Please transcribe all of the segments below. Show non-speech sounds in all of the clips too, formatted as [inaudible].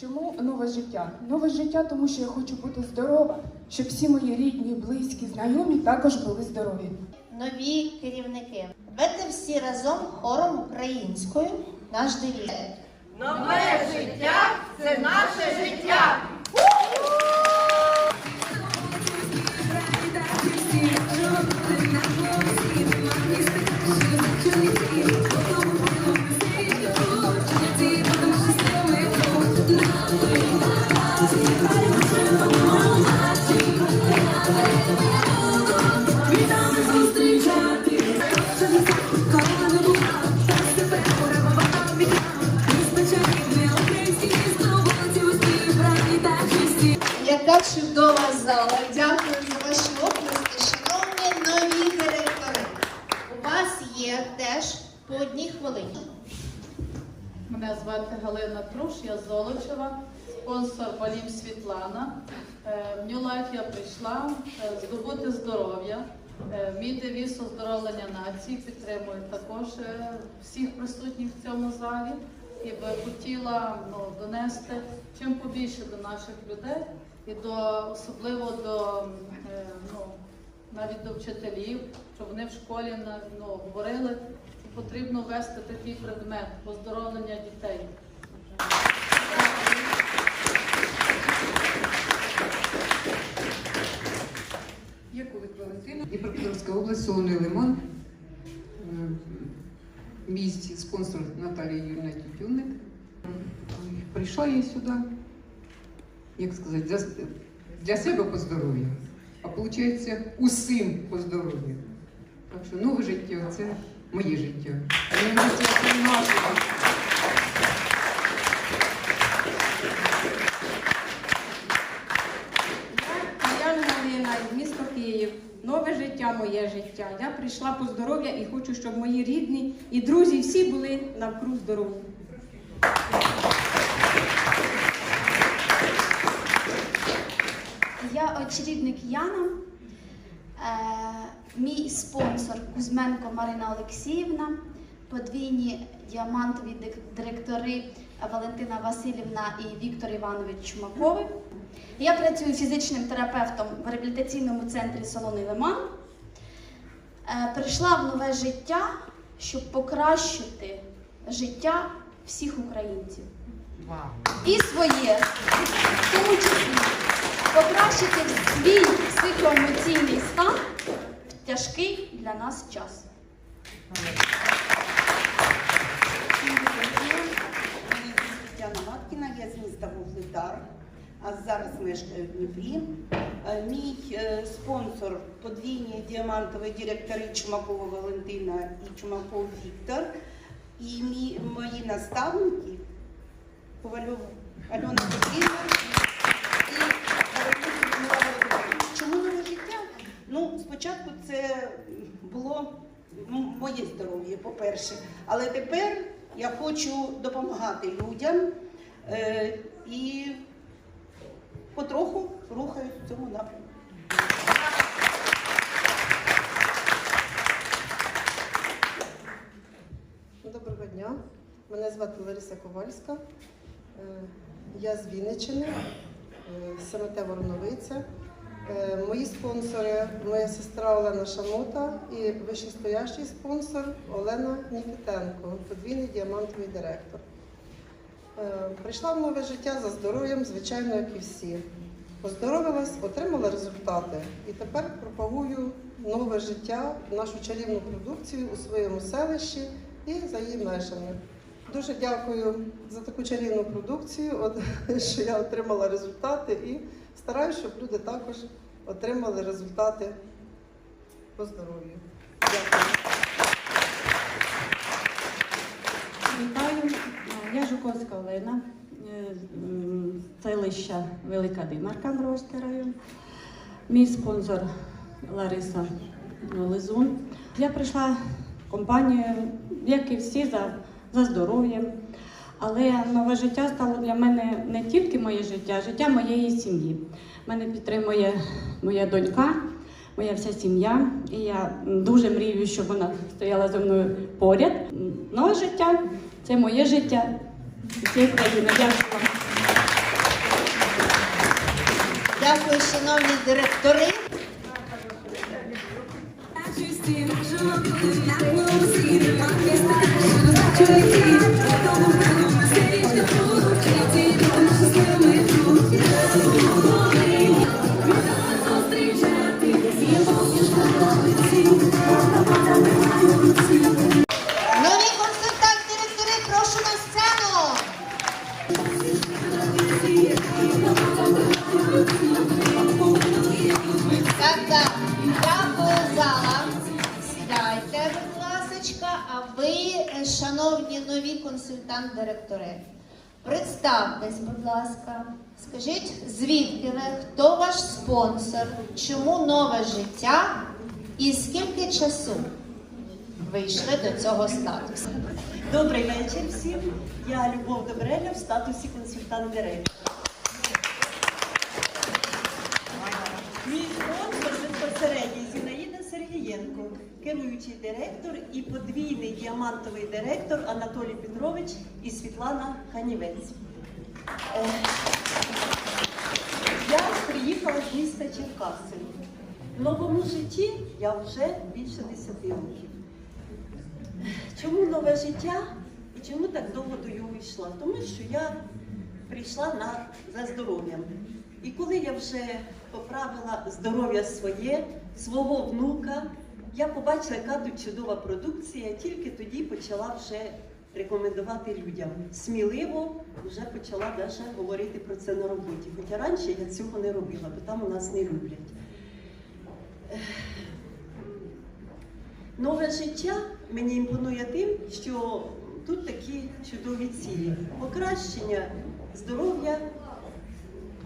Чому нове життя? Нове життя, тому що я хочу бути здорова, щоб всі мої рідні, близькі, знайомі також були здорові. Нові керівники. Давайте всі разом хором українською наш девіз. Нове життя це наше життя. Яка звати Галина Труш, я з Золочева, спонсор Балім Світлана. Е, В Life я прийшла е, здобути здоров'я. Е, Мій девіз оздоровлення нації підтримує також всіх присутніх в цьому залі. І би хотіла ну, донести чим побільше до наших людей і до особливо до ну, навіть до вчителів, щоб вони в школі ну, говорили, що потрібно ввести такий предмет оздоровлення дітей. Яковик Валентина, Дніпропетровська область, Солоний Лиман. Е, Мій спонсор Наталія Юрьевна Тютюнник. Прийшла я сюди, як сказати, для, себе по здоров'ю, а виходить усім по здоров'ю. Так що нове життя це моє життя. Нове це наше. Я Галина, місто Київ. Нове життя, моє життя. Я прийшла по здоров'я і хочу, щоб мої рідні і друзі всі були навкруг здорові. Я очільник Яна, е, мій спонсор Кузьменко Марина Олексіївна, подвійні діамантові директори Валентина Васильівна і Віктор Іванович Чумакови. Я працюю фізичним терапевтом в реабілітаційному центрі Солоний Лиман. Е, Прийшла в нове життя, щоб покращити життя всіх українців. І своє, в тому числі покращити свій психоемоційний стан в тяжкий для нас час. Тетяна Маткіна, я з міста Вугледар, зараз мешкаю в Дніпрі. Е, Мій е, спонсор подвійні діамантові директори Чумакова Валентина і Чумаков Віктор. І мій, мої наставники Ковальов Альона Петрівна і Людмила. Чому нове життя? Ну, спочатку це було моє здоров'я, по-перше. Але тепер я хочу допомагати людям е, і потроху рухаюсь в цьому напрямку. Доброго дня. Мене звати Лариса Ковальська. Е, Я з Вінниччини, е, СМТ Вороновиця. Е, Мої спонсори, моя сестра Олена Шамота і вищестоящий спонсор Олена Нікітенко, подвійний діамантовий директор. Е, Прийшла в нове життя за здоров'ям, звичайно, як і всі. Поздоровилась, отримала результати і тепер пропагую нове життя, нашу чарівну продукцію у своєму селищі і за її межами. Дуже дякую за таку чарівну продукцію, от, [laughs] що я отримала результати і стараюся, щоб люди також отримали результати по здоров'ю. Дякую. Я Жуковська Олена, е, селища Велика Димарка, Мровський район. Мій спонсор Лариса Лизун. Я прийшла в компанію, як і всі, за, за здоров'ям. Але нове життя стало для мене не тільки моє життя, а життя моєї сім'ї. Мене підтримує моя донька, моя вся сім'я. І я дуже мрію, щоб вона стояла зі мною поряд. Нове життя це моє життя і це країна. Дякую. Дякую, шановні директори. Thank you. Консультант-директори, представтесь, будь ласка. Скажіть, звідки ви, хто ваш спонсор, чому нове життя і скільки часу вийшли до цього статусу? Добрий вечір всім. Я Любов Добреля в статусі консультант директор. Мій спонсор безпосередньо Зінаїда Сергієнко, керуючий директор і подвійний діамантовий директор Анатолій Петрович і Світлана Канівець. Е, Я приїхала з міста Черкаси. В новому житті я вже більше 10 років. Чому нове життя і чому так довго до його йшла? Тому що я прийшла на, за здоров'ям. І коли я вже поправила здоров'я своє, свого внука, я побачила, яка тут чудова продукція, тільки тоді почала вже рекомендувати людям. Сміливо вже почала навіть говорити про це на роботі. Хоча раніше я цього не робила, бо там у нас не люблять. Нове життя мені імпонує тим, що тут такі чудові цілі: покращення здоров'я,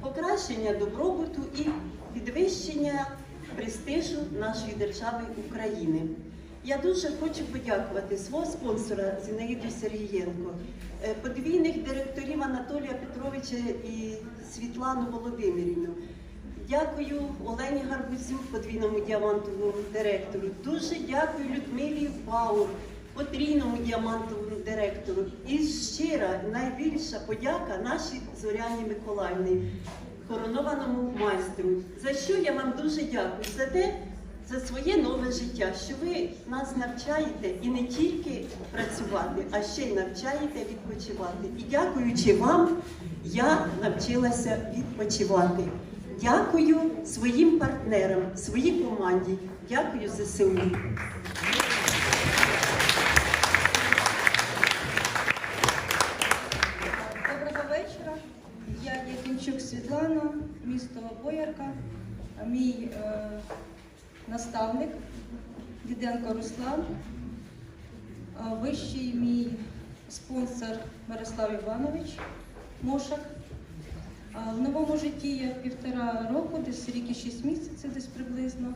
покращення добробуту і підвищення престижу нашої держави України. Я дуже хочу подякувати свого спонсора Зінаїду Сергієнко, е, подвійних директорів Анатолія Петровича і Світлану Володимирівну. Дякую Олені Гарбузюк, подвійному діамантовому директору. Дуже дякую Людмилі Баур, потрійному діамантовому директору. І щира найбільша подяка нашій Зоряні Миколаївні, коронованому майстру. За що я вам дуже дякую? За те, за своє нове життя, що ви нас навчаєте і не тільки працювати, а ще й навчаєте відпочивати. І дякуючи вам, я навчилася відпочивати. Дякую своїм партнерам, своїй команді. Дякую ЗСУ. Місто Мій е, наставник Діденко Руслан. Вищий мій спонсор Мирослав Іванович Мошак. В новому житті я півтора року, десь рік і шість місяців, десь приблизно.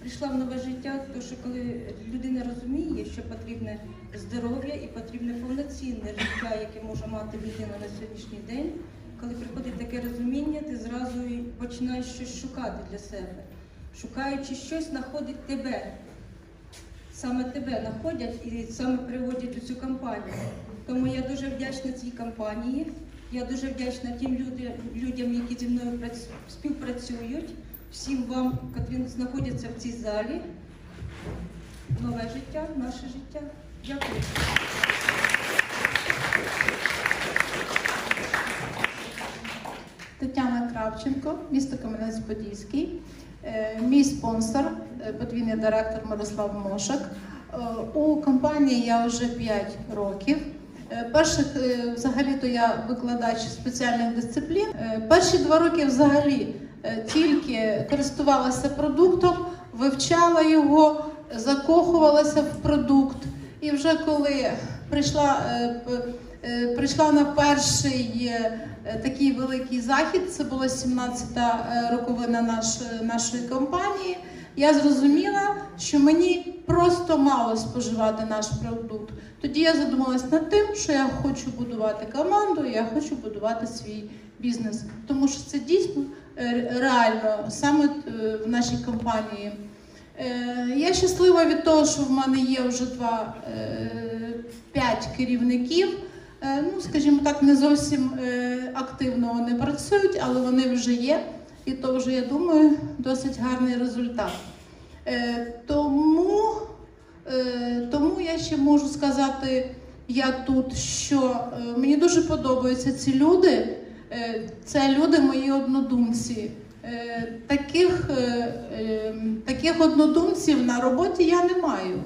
Прийшла в нове життя, тому що коли людина розуміє, що потрібне здоров'я і потрібне повноцінне життя, яке може мати людина на сьогоднішній день, коли приходить таке розуміння, ти зразу починаєш щось шукати для себе. Шукаючи щось, знаходить тебе. Саме тебе знаходять і саме приводять у цю компанію. Тому я дуже вдячна цій компанії. Я дуже вдячна тим людям, які зі мною співпрацюють, всім вам, які знаходяться в цій залі. Нове життя, наше життя. Дякую. Тетяна Кравченко, місто Кам'янець-Подільський. Е, Мій спонсор, е, подвійний директор Мирослав Мошак. Е, У компанії я вже 5 років. Перших взагалі-то я викладач спеціальних дисциплін. Перші два роки взагалі тільки користувалася продуктом, вивчала його, закохувалася в продукт. І вже коли прийшла, прийшла на перший е, е, такий великий захід, це була 17-та е, роковина наш, нашої компанії. Я зрозуміла, що мені просто мало споживати наш продукт. Тоді я задумалась над тим, що я хочу будувати команду, я хочу будувати свій бізнес, тому що це дійсно е, реально саме е, в нашій компанії. Е, Я щаслива від того, що в мене є вже два е, п'ять керівників. Е, Ну, скажімо так, не зовсім е, активно вони працюють, але вони вже є. і то вже, я думаю, досить гарний результат. Е, тому, тому я ще можу сказати, я тут, що мені дуже подобаються ці люди. Це люди мої однодумці. Таких, е, е, таких однодумців на роботі я не маю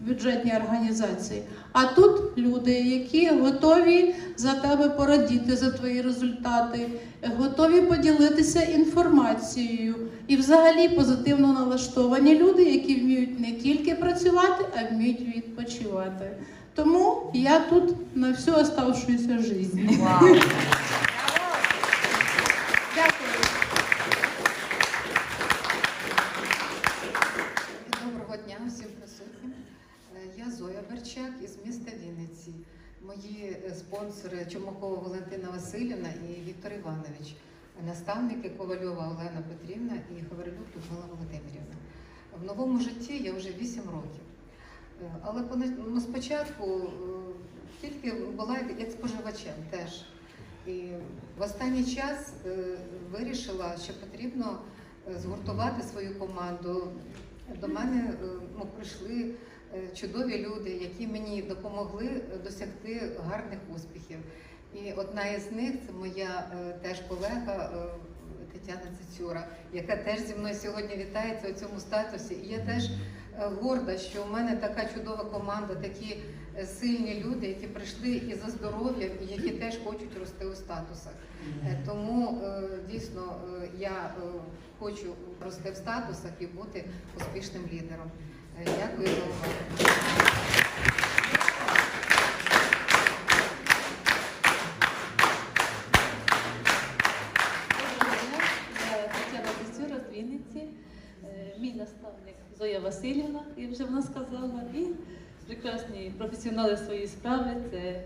в бюджетній організації. А тут люди, які готові за тебе порадіти за твої результати, готові поділитися інформацією і взагалі позитивно налаштовані люди, які вміють не тільки працювати, а вміють відпочивати. Тому я тут на всю оставшуюся життя. Дякую. Доброго дня всім присутнім. Е, Я Зоя Берчак із міста Вінниці. Мої е, спонсори Чумакова Валентина Васильівна і Віктор Іванович, наставники Ковальова Олена Петрівна і Гаврилюк Людмила Володимирівна. В новому житті я вже 8 років. Е, Але ну, спочатку е, тільки була як- споживачем теж. І в останній час е, вирішила, що потрібно е, згуртувати свою команду. До мене е, ну, прийшли е, чудові люди, які мені допомогли е, досягти гарних успіхів. І одна із них це моя е, теж колега е, Тетяна Цицюра, яка теж зі мною сьогодні вітається у цьому статусі. І я теж е, горда, що у мене така чудова команда, такі е, сильні люди, які прийшли і за здоров'ям, і які теж хочуть рости у статусах. Е, Тому е, дійсно е, я е, хочу рости в статусах і бути успішним лідером. Дякую за увагу. Тетяна з Вінниці, Е, мій наставник Зоя Васильівна, я вже вона сказала, і прекрасні професіонали своєї справи це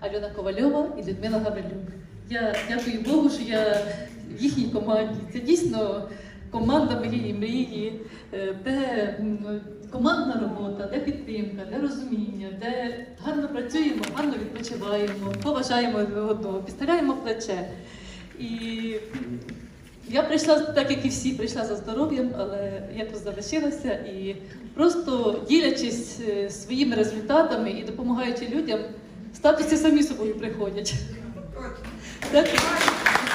Альона Ковальова і Людмила Гаврилюк. Я дякую Богу, що я в їхній команді. Це дійсно команда моєї мрії, е, де командна робота, де підтримка, де розуміння, де гарно працюємо, гарно відпочиваємо, поважаємо одного, підставляємо плече. І я прийшла так, як і всі, прийшла за здоров'ям, але я тут залишилася і просто ділячись е, своїми результатами і допомагаючи людям, статуси самі собою приходять. Дякую,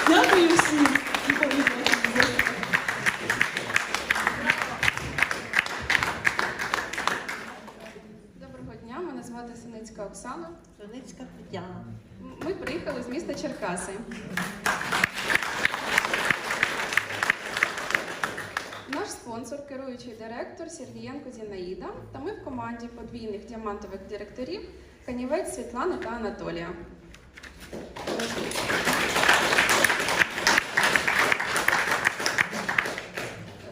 Дякую всім. Доброго дня, мене звати Синицька Оксана. Синицька Тетяна. М- Ми міста Черкаси. Наш спонсор, керуючий директор Сергієнко Зінаїда, та ми в команді подвійних діамантових директорів Канівець Світлана та Анатолія.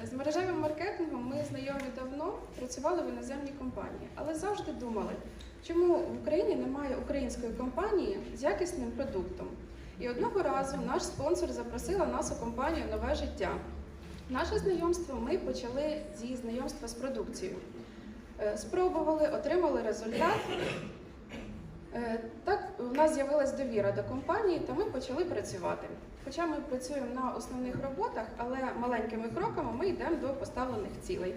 З мережевим маркетингом ми знайомі давно, працювали в іноземній компанії, але завжди думали, чому в Україні немає української компанії з якісним продуктом. І одного разу наш спонсор запросила нас у компанію Нове життя. Наше знайомство ми почали зі знайомства з продукцією. Е, Спробували, отримали результат. Е, Так у нас з'явилась довіра до компанії, та ми почали працювати. Хоча ми працюємо на основних роботах, але маленькими кроками ми йдемо до поставлених цілей.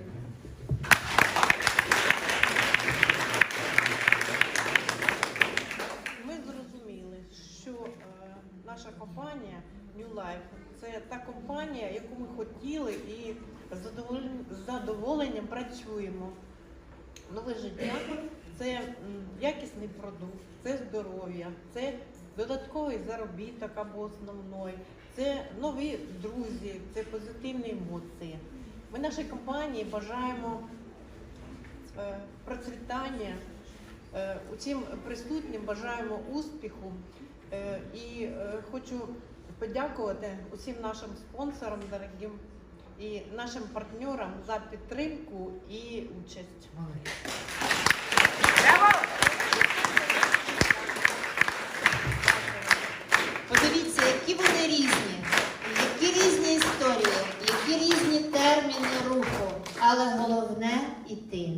Компанія New Life це та компанія, яку ми хотіли і з задоволенням, працюємо. Нове життя це якісний продукт, це здоров'я, це додатковий заробіток або основний, це нові друзі, це позитивні емоції. Ми нашій компанії бажаємо е, процвітання. Е, Усім присутнім бажаємо успіху і е, хочу подякувати усім нашим спонсорам дорогим і нашим партнерам за підтримку і участь. Подивіться, які вони різні, які різні історії, які різні терміни руху. Але головне іти.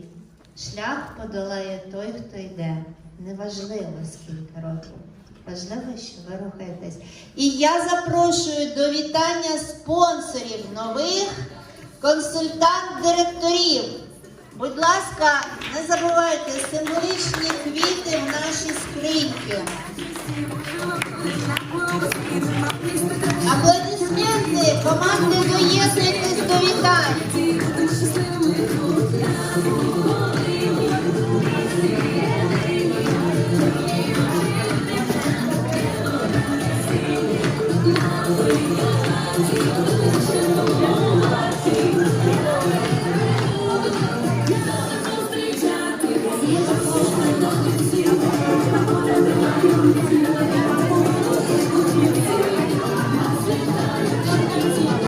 Шлях подолає той, хто йде. Неважливо скільки років. Важливо, що ви рухаєтесь. І я запрошую до вітання спонсорів нових консультант-директорів. Будь ласка, не забувайте символічні квіти в наші скриньки. Аплодисменти команди.